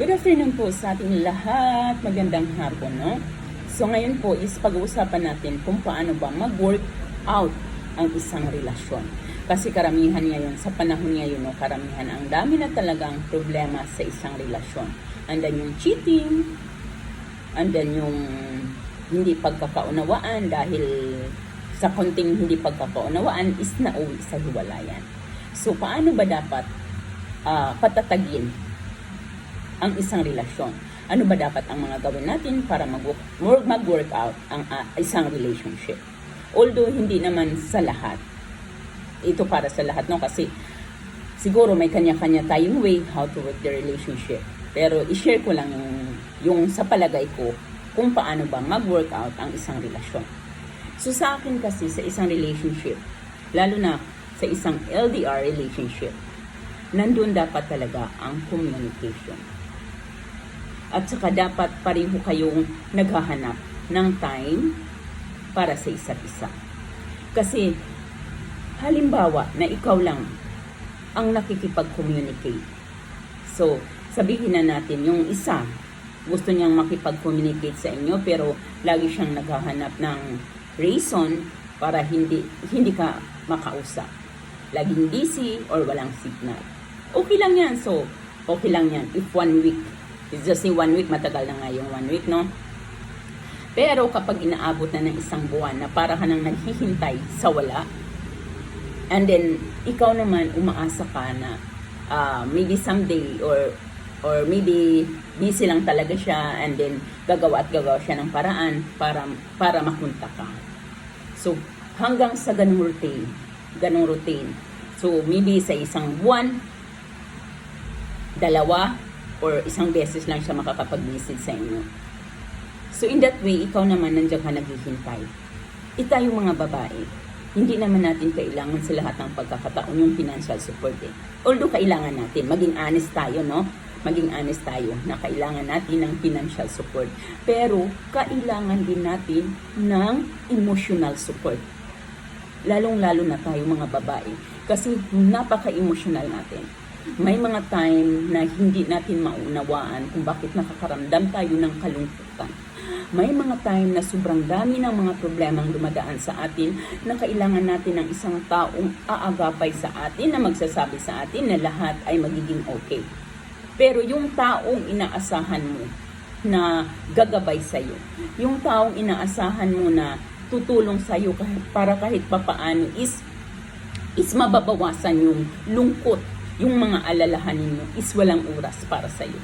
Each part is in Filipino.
Good afternoon po sa ating lahat. Magandang hapon, no? So ngayon po is pag-uusapan natin kung paano ba mag-work out ang isang relasyon. Kasi karamihan ngayon, sa panahon ngayon, no, karamihan ang dami na talagang problema sa isang relasyon. Andan yung cheating, andan yung hindi pagkakaunawaan dahil sa konting hindi pagkakaunawaan is nauwi sa hiwalayan. So paano ba dapat ah, patatagin ang isang relasyon. Ano ba dapat ang mga gawin natin para mag- mag-work out ang ah, isang relationship? Although hindi naman sa lahat. Ito para sa lahat, no? Kasi siguro may kanya-kanya tayong way how to work the relationship. Pero i-share ko lang yung, yung sa palagay ko kung paano ba mag-work out ang isang relasyon. So sa akin kasi sa isang relationship, lalo na sa isang LDR relationship, nandun dapat talaga ang communication. At saka dapat pareho kayong naghahanap ng time para sa isa't isa. Kasi halimbawa na ikaw lang ang nakikipag-communicate. So, sabihin na natin yung isa gusto niyang makipag-communicate sa inyo pero lagi siyang naghahanap ng reason para hindi hindi ka makausap. Laging busy or walang signal. Okay lang yan. So, okay lang yan if one week It's just in one week, matagal na nga yung one week, no? Pero kapag inaabot na ng isang buwan na para ka nang naghihintay sa wala, and then ikaw naman umaasa ka na ah, maybe someday or or maybe busy lang talaga siya and then gagawa at gagawa siya ng paraan para para makunta ka. So, hanggang sa ganung routine, ganung routine. So, maybe sa isang buwan, dalawa, or isang beses lang siya makakapag-visit sa inyo. So in that way, ikaw naman nandiyan ka naghihintay. Ita yung mga babae, hindi naman natin kailangan sa lahat ng pagkakataon yung financial support eh. Although kailangan natin, maging honest tayo, no? Maging honest tayo na kailangan natin ng financial support. Pero kailangan din natin ng emotional support. Lalong-lalo na tayo mga babae. Kasi napaka-emotional natin may mga time na hindi natin maunawaan kung bakit nakakaramdam tayo ng kalungkutan. May mga time na sobrang dami ng mga problemang dumadaan sa atin na kailangan natin ng isang taong aagapay sa atin na magsasabi sa atin na lahat ay magiging okay. Pero yung taong inaasahan mo na gagabay sa'yo, yung taong inaasahan mo na tutulong sa'yo para kahit papaano is is mababawasan yung lungkot yung mga alalahanin mo is walang oras para sa iyo.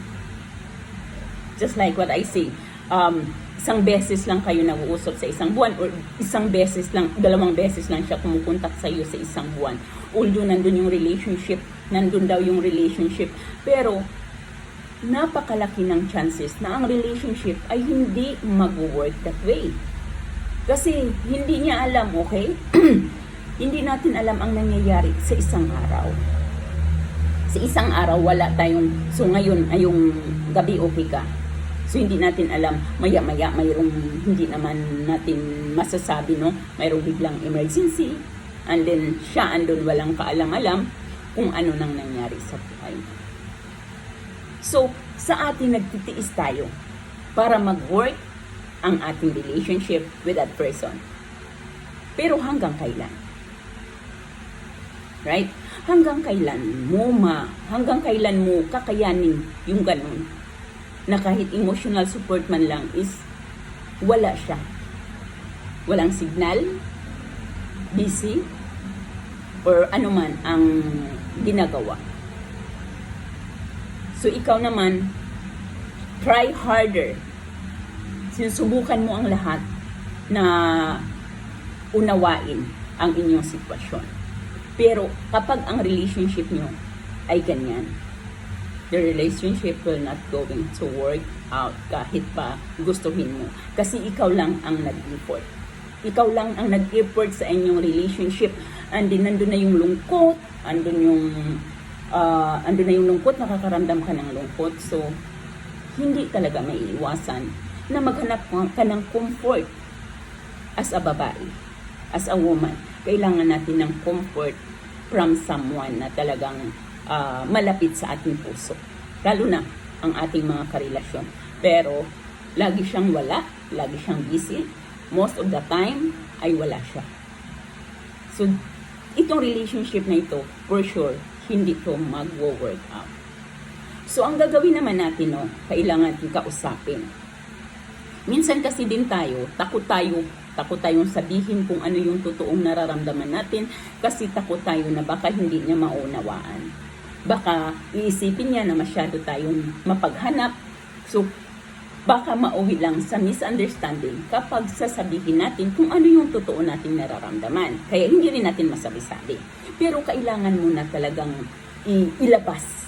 Just like what I say, um, isang beses lang kayo nag-uusap sa isang buwan or isang beses lang, dalawang beses lang siya kumukontak sa iyo sa isang buwan. Although nandun yung relationship, nandun daw yung relationship. Pero, napakalaki ng chances na ang relationship ay hindi mag-work that way. Kasi hindi niya alam, okay? hindi natin alam ang nangyayari sa isang araw sa isang araw wala tayong so ngayon ay yung gabi okay ka. So hindi natin alam. Maya maya mayroong hindi naman natin masasabi no? Mayroong biglang emergency and then siya andun walang kaalam-alam kung ano nang nangyari sa buhay. So sa atin nagtitiis tayo para mag-work ang ating relationship with that person. Pero hanggang kailan right hanggang kailan mo ma, hanggang kailan mo kakayanin yung ganun na kahit emotional support man lang is wala siya. Walang signal, busy, or ano man ang ginagawa. So ikaw naman, try harder. Sinusubukan mo ang lahat na unawain ang inyong sitwasyon. Pero kapag ang relationship nyo ay ganyan, the relationship will not going to work out kahit pa gustuhin mo. Kasi ikaw lang ang nag-effort. Ikaw lang ang nag-effort sa inyong relationship. And then, nandun na yung lungkot, andun yung, uh, andun na yung lungkot, nakakaramdam ka ng lungkot. So, hindi talaga may iwasan na maghanap ka ng comfort as a babae, as a woman kailangan natin ng comfort from someone na talagang uh, malapit sa ating puso. Lalo na, ang ating mga karelasyon. Pero, lagi siyang wala, lagi siyang busy. Most of the time, ay wala siya. So, itong relationship na ito, for sure, hindi to mag-work out. So, ang gagawin naman natin, no, kailangan natin kausapin. Minsan kasi din tayo, takot tayo, takot tayong sabihin kung ano yung totoong nararamdaman natin kasi takot tayo na baka hindi niya maunawaan. Baka iisipin niya na masyado tayong mapaghanap. So, baka mauwi lang sa misunderstanding kapag sasabihin natin kung ano yung totoo nating nararamdaman. Kaya hindi rin natin masabi-sabi. Pero kailangan mo na talagang ilabas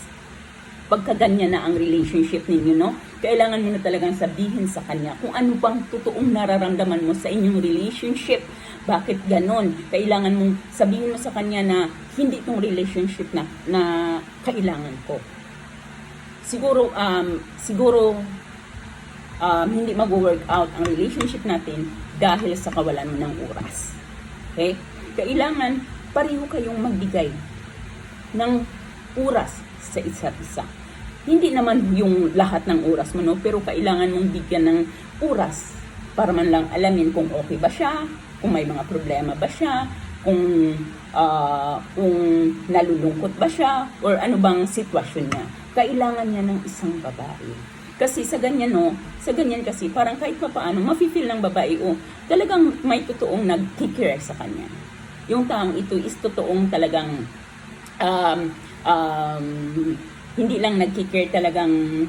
pagka ganyan na ang relationship ninyo, no? Kailangan mo na talagang sabihin sa kanya kung ano bang totoong nararamdaman mo sa inyong relationship. Bakit ganon? Kailangan mong sabihin mo sa kanya na hindi itong relationship na, na kailangan ko. Siguro, um, siguro, um, hindi mag-work out ang relationship natin dahil sa kawalan mo ng oras. Okay? Kailangan pareho kayong magbigay ng oras sa isa't isa. Hindi naman yung lahat ng oras mo, no? pero kailangan mong bigyan ng oras para man lang alamin kung okay ba siya, kung may mga problema ba siya, kung ah, kung nalulungkot ba siya, or ano bang sitwasyon niya. Kailangan niya ng isang babae. Kasi sa ganyan, no, sa ganyan kasi, parang kahit pa paano, mafe-feel ng babae, oh, talagang may totoong nag-care sa kanya. Yung taong ito is totoong talagang um, um, hindi lang nagkikare talagang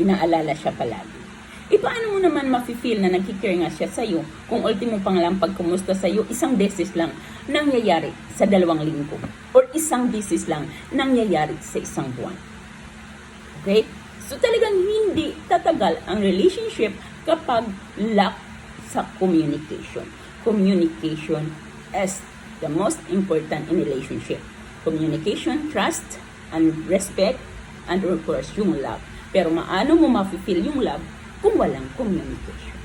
inaalala siya palagi. E paano mo naman mafe-feel na nagkikare nga siya sa'yo kung ultimo pa nga lang pagkumusta sa'yo, isang beses lang nangyayari sa dalawang linggo or isang beses lang nangyayari sa isang buwan. Okay? So talagang hindi tatagal ang relationship kapag lack sa communication. Communication is the most important in relationship. Communication, trust, and respect, and of course, yung love. Pero maano mo mafe-feel yung love kung walang communication.